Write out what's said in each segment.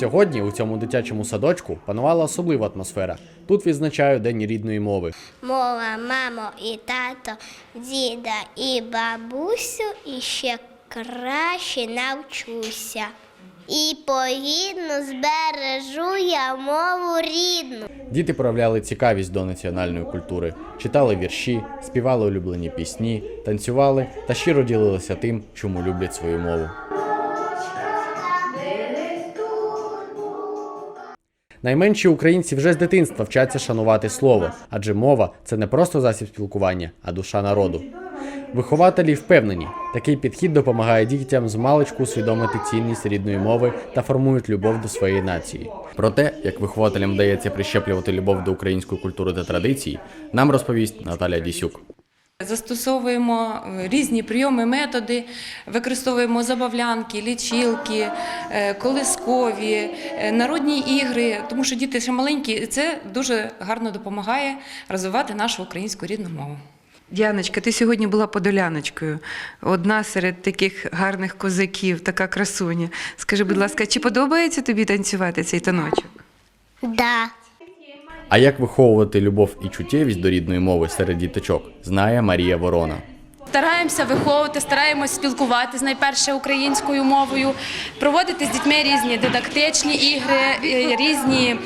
Сьогодні у цьому дитячому садочку панувала особлива атмосфера. Тут відзначають День рідної мови. Мова, мамо і тато, діда і бабусю, і ще краще навчуся. І погідно збережу я мову рідну. Діти проявляли цікавість до національної культури, читали вірші, співали улюблені пісні, танцювали та щиро ділилися тим, чому люблять свою мову. Найменші українці вже з дитинства вчаться шанувати слово, адже мова це не просто засіб спілкування, а душа народу. Вихователі впевнені, такий підхід допомагає дітям з маличку усвідомити цінність рідної мови та формують любов до своєї нації. Про те, як вихователям вдається прищеплювати любов до української культури та традицій, нам розповість Наталя Дісюк. Застосовуємо е, різні прийоми, методи, використовуємо забавлянки, лічилки, е, колискові, е, народні ігри, тому що діти ще маленькі, і це дуже гарно допомагає розвивати нашу українську рідну мову. Діаночка, ти сьогодні була подоляночкою. Одна серед таких гарних козаків, така красуня. Скажи, будь ласка, чи подобається тобі танцювати цей таночок? Да. А як виховувати любов і чуттєвість до рідної мови серед діточок, знає Марія Ворона. Стараємося виховувати, стараємось спілкуватися найперше українською мовою, проводити з дітьми різні дидактичні ігри, е, різні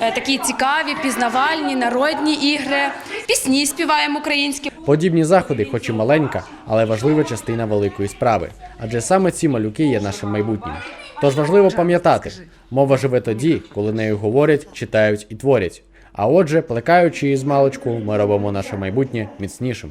е, такі цікаві, пізнавальні, народні ігри, пісні співаємо українські. Подібні заходи, хоч і маленька, але важлива частина великої справи, адже саме ці малюки є нашим майбутнім. Тож важливо пам'ятати, мова живе тоді, коли нею говорять, читають і творять. А отже, плекаючи із маличку, ми робимо наше майбутнє міцнішим.